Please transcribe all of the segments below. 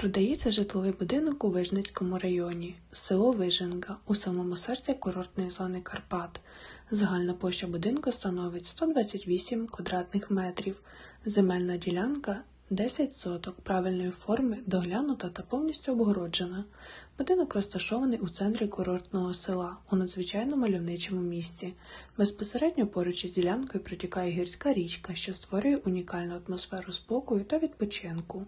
Продається житловий будинок у Вижницькому районі, село Виженга, у самому серці курортної зони Карпат. Загальна площа будинку становить 128 квадратних метрів. Земельна ділянка 10 соток правильної форми, доглянута та повністю обгороджена. Будинок розташований у центрі курортного села, у надзвичайно мальовничому місці. Безпосередньо поруч із ділянкою протікає гірська річка, що створює унікальну атмосферу спокою та відпочинку.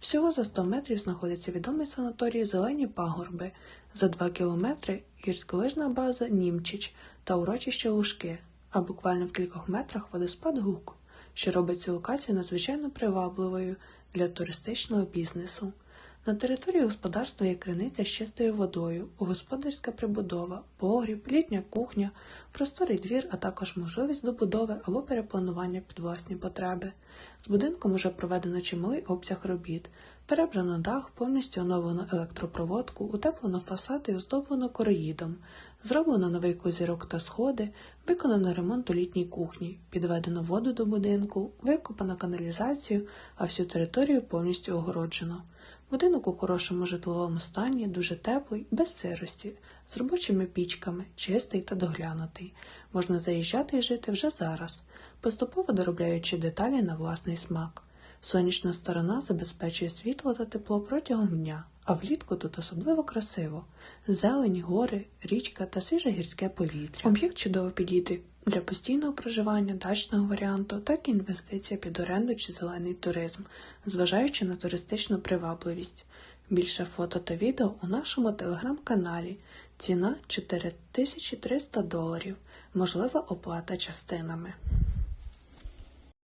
Всього за 100 метрів знаходиться відомий санаторій Зелені Пагорби, за 2 кілометри гірськолижна база Німчич та урочище Лужки, а буквально в кількох метрах водоспад Гук, що робить цю локацію надзвичайно привабливою для туристичного бізнесу. На території господарства є криниця з чистою водою, господарська прибудова, погріб, літня кухня, просторий двір, а також можливість добудови або перепланування під власні потреби. З будинком уже проведено чималий обсяг робіт. Перебрано дах, повністю оновлено електропроводку, утеплено фасад і оздоблено короїдом, зроблено новий козірок та сходи, виконано ремонт у літній кухні, підведено воду до будинку, викопано каналізацію, а всю територію повністю огороджено. Будинок у хорошому житловому стані, дуже теплий, без сирості, з робочими пічками, чистий та доглянутий. Можна заїжджати і жити вже зараз, поступово доробляючи деталі на власний смак. Сонячна сторона забезпечує світло та тепло протягом дня, а влітку тут особливо красиво. Зелень, гори, річка та свіже гірське повітря. Об'єкт чудово підійде для постійного проживання, дачного варіанту, так і інвестиція під оренду чи зелений туризм, зважаючи на туристичну привабливість. Більше фото та відео у нашому телеграм-каналі. Ціна 4300 доларів, можлива оплата частинами.